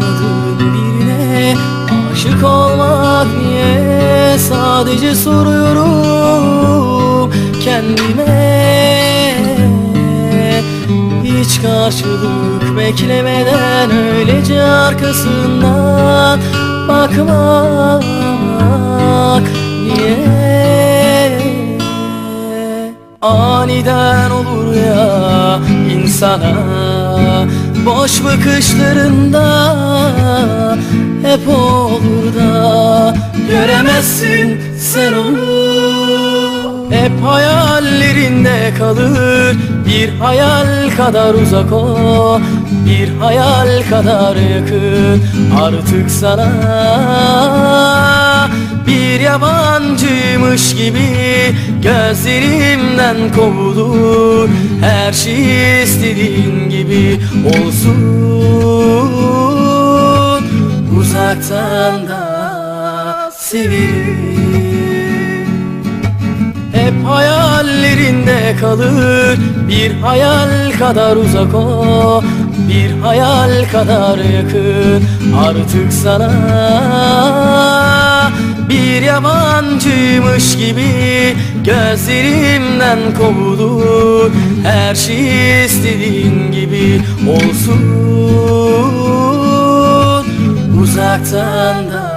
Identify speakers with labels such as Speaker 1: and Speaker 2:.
Speaker 1: tanımadığın birine. Aşık olmak niye? Sadece soruyorum kendime. Hiç karşılık beklemeden öylece arkasından bakmak niye? Aniden olur ya insana Boş bakışlarında hep olur da Göremezsin sen onu. Hep hayallerinde kalır Bir hayal kadar uzak o Bir hayal kadar yakın. Artık sana bir yabancıymış gibi Gözlerimden kovulur. Her şey istediğin gibi olsun. Uzaktan da severim hep hayallerinde kalır. Bir hayal kadar uzak o Bir hayal kadar yakın. Artık sana Bir yabancıymış gibi Gözlerimden kovulur Her şey istediğin gibi olsun. Uzaktan da